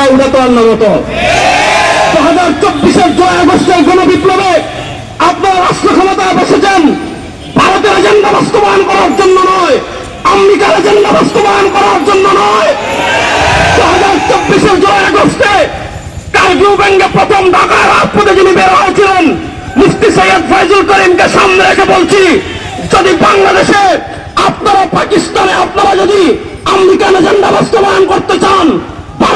ছাড়া উঠে তো আল্লাহ মতো দু হাজার চব্বিশের জয় আগস্টের গণ বিপ্লবে আপনারা রাষ্ট্র ক্ষমতায় বসেছেন ভারতের এজেন্ডা বাস্তবায়ন করার জন্য নয়, আমেরিকার এজেন্ডা বাস্তবায়ন করার জন্য নয়। দু হাজার চব্বিশের জয় আগস্টে কার্গিউ ব্যাংকে প্রথম ঢাকায় রাজপথে যিনি বের হয়েছিলেন মুফতি সৈয়দ ফয়জুল করিমকে সামনে রেখে বলছি, যদি বাংলাদেশে আপনারা পাকিস্তানে, আপনারা যদি আমেরিকান এজেন্ডা বাস্তবায়ন করতে চান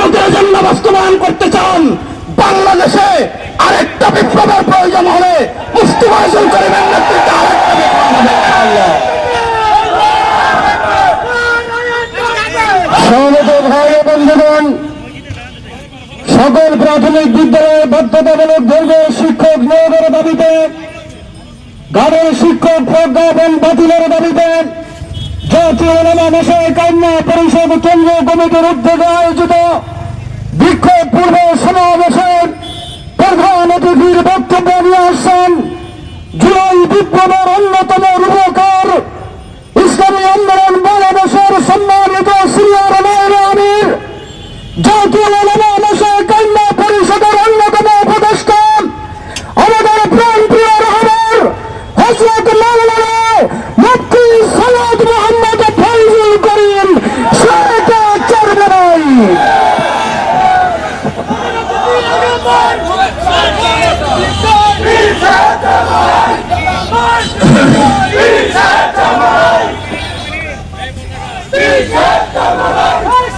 ভারতের এজেন্ডা বাস্তবায়ন করতে চান, বাংলাদেশে আরেকটা বিপ্লবের প্রয়োজন হলে মুফতি ফয়জুল করিমের সকল প্রাথমিক বিদ্যালয়ে বাধ্যতামূলক দৈর্ঘ্য শিক্ষক নিয়োগের দাবিতে, গানের শিক্ষক প্রজ্ঞাপন বাতিলের দাবিতে জাতীয় মশাই কন্যা পরিষদ কেন্দ্রীয় কমিটির উদ্যোগে আয়োজিত পূর্ব সমাবেশের প্রধান অতিথির বক্তব্য নিয়ে আসছেন জুলাই বিপ্লবের অন্যতম রূপকার ইসলামী আন্দোলন বাংলাদেশের সম্মানিত সিনিয়র আমির জাতীয়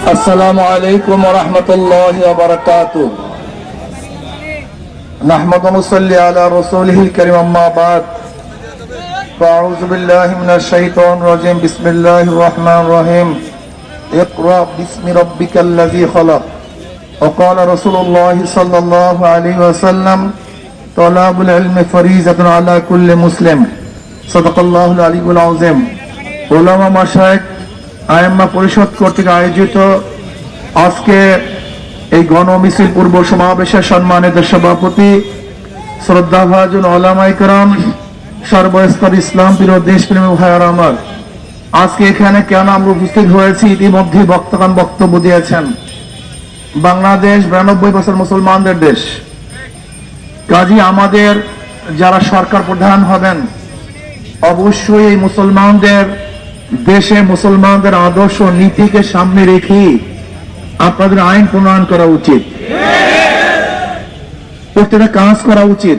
السلام عليكم ورحمة الله وبركاته. نحمد ونصلي على رسوله الكريم أما بعد. فأعوذ بالله من الشيطان الرجيم. بسم الله الرحمن الرحيم. اقرأ باسم ربك الذي خلق. وقال رسول الله صلى الله عليه وسلم طلاب العلم فريزة على كل مسلم. صدق الله العلي العظيم. علماء مشايخ আয়াম্মা পরিষদ কর্তৃক আয়োজিত আজকে এই গণমিছিল পূর্ব সমাবেশের সম্মানিত সভাপতি শ্রদ্ধাভাজন ওলামাইকরাম সর্বস্তর ইসলাম প্রিয় দেশপ্রেমী ভাইয়ার আমার। আজকে এখানে কেন আমরা উপস্থিত হয়েছি ইতিমধ্যে বক্তগণ বক্তব্য দিয়েছেন। বাংলাদেশ বিরানব্বই বছর মুসলমানদের দেশ। কাজী আমাদের যারা সরকার প্রধান হবেন, অবশ্যই এই মুসলমানদের দেশে মুসলমানদের আদর্শ নীতিকে সামনে রেখে আপনাদের আইন প্রণয়ন করা উচিত। প্রত্যেকটা কাজ করা উচিত।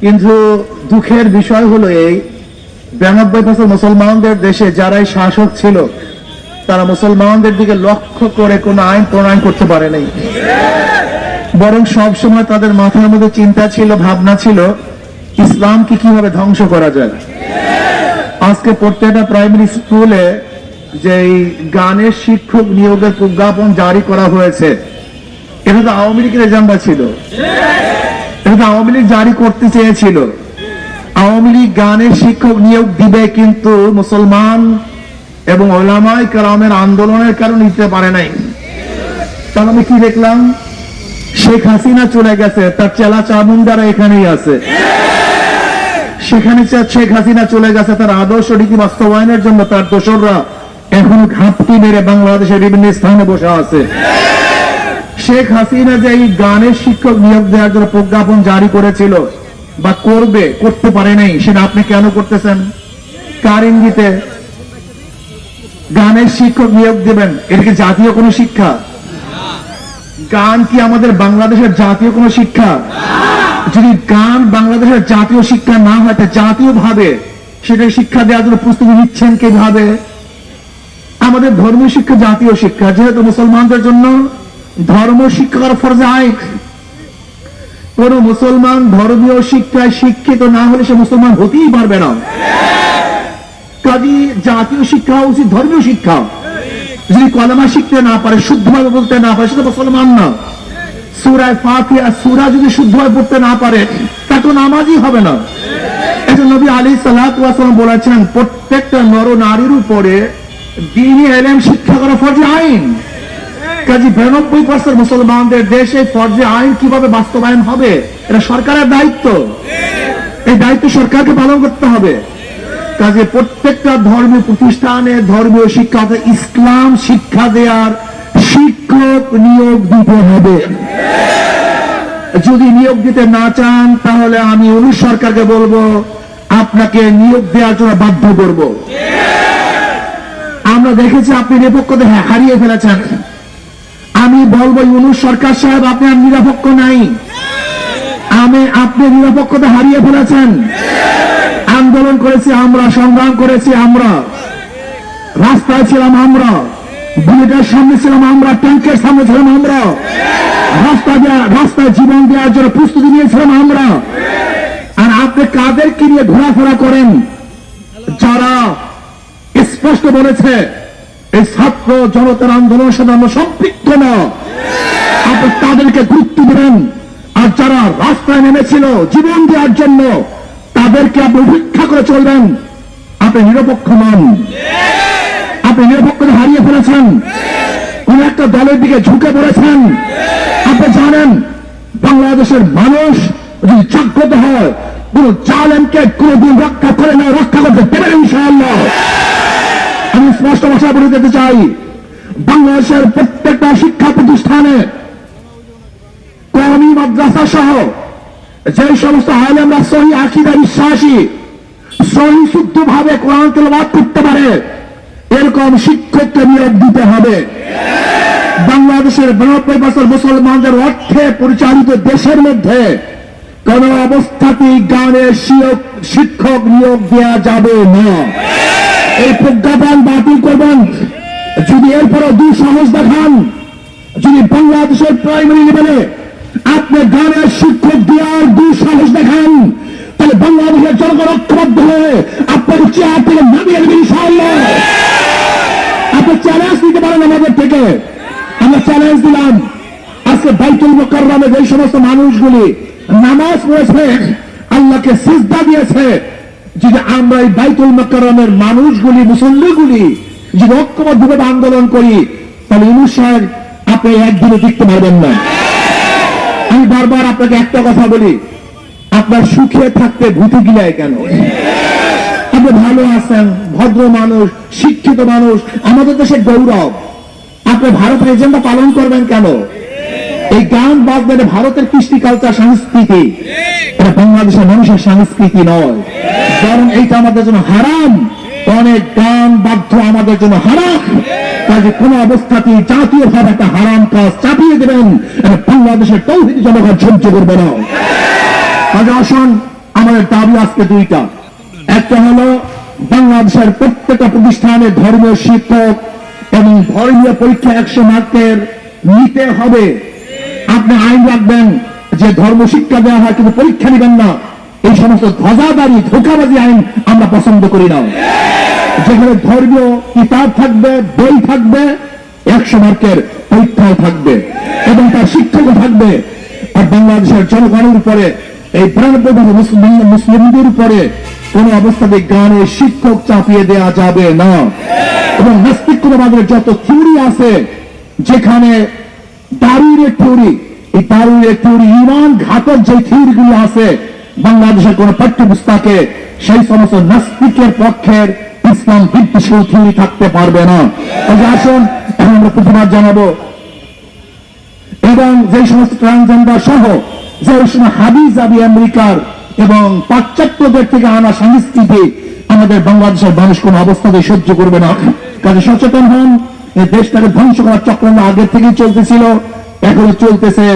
কিন্তু দুঃখের বিষয় হলো এই, বিরানব্বই বছর মুসলমানদের দেশে যারাই শাসক ছিল, তারা মুসলমানদের দিকে লক্ষ্য করে কোনো আইন প্রণয়ন করতে পারে নাই। বরং সবসময় তাদের মাথার মধ্যে চিন্তা ছিল, ভাবনা ছিল, ইসলামকে কীভাবে ধ্বংস করা যায়। আজকে প্রত্যেকটা প্রাইমারি স্কুলে যে গানের শিক্ষক নিয়োগের প্রজ্ঞাপন জারি করা হয়েছে, এটা তো আওয়ামী লীগের এজেন্ডা ছিল। এটা তো আওয়ামী লীগ জারি করতে চেয়েছিল। আওয়ামী লীগ গানের শিক্ষক নিয়োগ দিবে কিন্তু মুসলমান এবং ওলামাই কালামের আন্দোলনের কারণে নিতে পারে নাই। তাহলে আমি কি দেখলাম? শেখ হাসিনা চলে গেছে, তার চেলা চামুন্ডারা এখানেই আছে। সেখানে শেখ হাসিনা চলে গেছে তার আদর্শ নীতি বাস্তবায়নের জন্য, তার দোসররা এখন ঘাপটি মেরে বাংলাদেশের বিভিন্ন স্থানে বসে আছে। শেখ হাসিনা যে এই গানের শিক্ষক নিয়োগ দেওয়ার জন্য প্রজ্ঞাপন জারি করেছিল বা করবে, করতে পারে নাই, সেটা আপনি কেন করতেছেন? কার ইঙ্গিতে? গানের শিক্ষক নিয়োগ দেবেন, এটা কি জাতীয় কোনো শিক্ষা? গান কি আমাদের বাংলাদেশের জাতীয় কোনো শিক্ষা? যদি গান বাংলাদেশের জাতীয় শিক্ষা না হয়, তা জাতীয় ভাবে সেটা শিক্ষা দেওয়ার জন্য প্রস্তুতি নিচ্ছেন কীভাবে? আমাদের ধর্মীয় শিক্ষা জাতীয় শিক্ষা, যেহেতু মুসলমানদের জন্য ধর্ম শিক্ষা করা ফরজে আইন। কোন মুসলমান ধর্মীয় শিক্ষায় শিক্ষিত না হলে সে মুসলমান হতেই পারবে না। কাজী, জাতীয় শিক্ষা উচিত ধর্মীয় শিক্ষা। যদি কলমা শিখতে না পারে, শুদ্ধভাবে বলতে না পারে সেটা মুসলমান না। সুরায় ফাতিহা সুরা যদি শুদ্ধভাবে পড়তে না পারে, তা তো নামাজই হবে না। এই নবী আলী সাল্লাম বলেছেন, প্রত্যেকটা নর নারীর উপরে দিনই এলেম শিক্ষা করা ফরজে আইন। বিরানব্বই পার্সেন্ট মুসলমানদের দেশে আইন কীভাবে বাস্তবায়ন হবে, এটা সরকারের দায়িত্ব। এই দায়িত্ব সরকারকে পালন করতে হবে। কাজে প্রত্যেকটা ধর্মীয় প্রতিষ্ঠানে ধর্মীয় শিক্ষা অর্থাৎ ইসলাম শিক্ষা দেওয়ার শিক্ষক নিয়োগ দিতে হবে। যদি নিয়োগ দিতে না চান, তাহলে আমি অনুষ সরকারকে বলব, আপনাকে নিয়োগ দেওয়ার জন্য বাধ্য করব। আমরা দেখেছি আপনি নিরপেক্ষতা হা- হারিয়ে ফেলেছেন। আমি বলব ইউনুস সরকার সাহেব, আপনি আর নিরপেক্ষ নাই। আমি, আপনি নিরপেক্ষতা হারিয়ে ফেলেছেন। আন্দোলন করেছি আমরা, সংগ্রাম করেছি আমরা। রাস্তায় ছিলাম আমরা, বুলেটের সামনে ছিলাম আমরা, ট্যাঙ্কের সামনে ছিলাম আমরা। রাস্তা দেয়া- রাস্তায় জীবন দেওয়ার জন্য প্রস্তুতি নিয়েছিলাম আমরা। আর আপনি কাদেরকে নিয়ে ঘোরাফেরা করেন? যারা স্পষ্ট বলেছে, এই ছাত্র জনতার আন্দোলনের সাথে আমরা সম্পৃক্ত না। আপনি তাদেরকে গুরুত্ব দেবেন। আর যারা রাস্তায় নেমেছিল জীবন দেওয়ার জন্য, তাদেরকে আপনি উপেক্ষা করে চলবেন। আপনি নিরপেক্ষ নন আপনি নিরপেক্ষতা হারিয়ে ফেলেছেন। কোন একটা দলের দিকে ঝুঁকে পড়েছেন? আপনি জানেন, বাংলাদেশের মানুষ যদি জাগ্রত হয়, কোন জালেমকে কোনদিন রক্ষা করে না, রক্ষা করতে দেবেন ইনশাআল্লাহ। আমি স্পষ্ট ভাষায় বলে দিতে চাই, বাংলাদেশের প্রত্যেকটা শিক্ষা প্রতিষ্ঠানে কমি মাদ্রাসা সহ যে সমস্ত আলেমরা সহি আকিদা বিশ্বাসী, সহি শুদ্ধ ভাবে কোরআন করতে পারে, এরকম শিক্ষককে নিয়োগ দিতে হবে। বাংলাদেশের বিরানব্বই বছর মুসলমানদের অর্থে পরিচালিত দেশের মধ্যে কোন অবস্থাতেই গানের শিক্ষক নিয়োগ দেওয়া যাবে না। এই প্রজ্ঞাপন বাতিল করবেন। যদি এরপরে দুঃসাহস দেখান, যদি বাংলাদেশের প্রাইমারি লেভেলে আপনি গানের শিক্ষক দেওয়ার দুঃসাহস দেখান, তাহলে বাংলাদেশের জনগণ ঐক্যবদ্ধ হয়ে আপনাকে চেয়ার থেকে নামিয়ে দেবেন ইনশাআল্লাহ। আপনি চ্যালেঞ্জ দিতে পারেন আমাদের থেকে। আমরা চ্যালেঞ্জ দিলাম। আজকে বাইতুল মোকাররমে যে সমস্ত মানুষগুলি নামাজ পড়েছে, আল্লাহকে সিজদা দিয়েছে, যদি আমরা এই বাইতুল মোকাররমের মানুষগুলি, মুসল্লিগুলি যদি ঐক্যবদ্ধভাবে আন্দোলন করি, তাহলে ইনুস সাহেব আপনি একদিনে টিকতে পারবেন না। আমি বারবার আপনাকে একটা কথা বলি, আপনার সুখে থাকতে ভূতে গিলায় কেন? আপনি ভালো আছেন, ভদ্র মানুষ, শিক্ষিত মানুষ, আমাদের দেশের গৌরব। আপনি ভারতের এজেন্ডা পালন করবেন কেন? এই গান বাজবেন ভারতের কৃষ্টি কালচার সংস্কৃতি। বাংলাদেশের মানুষের সংস্কৃতি নয়। বরং এইটা আমাদের জন্য হারাম। অনেক গান বাধ্য আমাদের জন্য হারাম। কাজে কোন অবস্থাতেই জাতীয় ভাবে একটা হারাম কাজ চাপিয়ে দেবেন। বাংলাদেশের তৌহিদ জনগণ সহ্য করবে না। কাজে আসুন, আমাদের দাবি আজকে দুইটা। একটা হলো, বাংলাদেশের প্রত্যেকটা প্রতিষ্ঠানে ধর্মীয় শিক্ষক এবং ধর্মীয় পরীক্ষা একশো মার্কের নিতে হবে। আপনি আইন রাখবেন যে ধর্ম শিক্ষা দেওয়া হয়, কিন্তু পরীক্ষা নেবেন না। এই সমস্ত ধ্বজাদারি ধোকাবাজি আইন আমরা পছন্দ করি না। যেখানে ধর্মীয় কিতাব থাকবে, বই থাকবে, একশো মার্কের পরীক্ষাও থাকবে এবং তার শিক্ষকও থাকবে। আর বাংলাদেশের জনগণের উপরে, এই মুসলিম, মুসলিমদের উপরে কোন অবস্থাতে গানের শিক্ষক চাপিয়ে দেওয়া যাবে না। এবং নাস্তিকবাদের যত থিওরি আছে, যেখানে দারুণের থিওরি, এই দারুণের থিওরি ইমান ঘাতক যে থিওরিগুলো আছে, বাংলাদেশের কোন পাঠ্যপুস্তকে সেই সমস্ত নাস্তিকের পক্ষের ইসলাম বিদ্বেষী থিওরি থাকতে পারবে না। আসুন, এখন আমরা প্রতিবাদ জানাব। এবং যে সমস্ত ট্রান্সজেন্ডার সহ যে সময় হাবি জাবি আমেরিকার এবং পাশ্চাত্যদের থেকে আনা সংস্কৃতি আমাদের বাংলাদেশের মানুষ কোন অবস্থাতে সহ্য করবে না। কাজে সচেতন হন, এই দেশটাকে ধ্বংস করার চক্রান্ত আগের থেকেই চলতেছিল এখনও চলতেছে,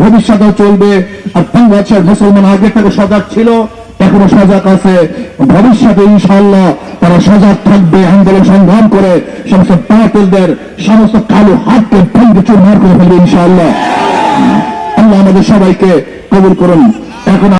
ভবিষ্যতেও চলবে, আর বাংলাদেশের মুসলমান আগে থেকে সজাগ ছিল এখনও সজাগ আছে। ভবিষ্যতে ইনশাল্লাহ তারা সজাগ থাকবে, আন্দোলন সংগ্রাম করে সমস্ত বাতিলদের, সমস্ত কালো হাতকে ভেঙে চুরমার করে ফেলবে ইনশাআল্লাহ। আল্লাহ আমাদের সবাইকে কবুল করুন। এখন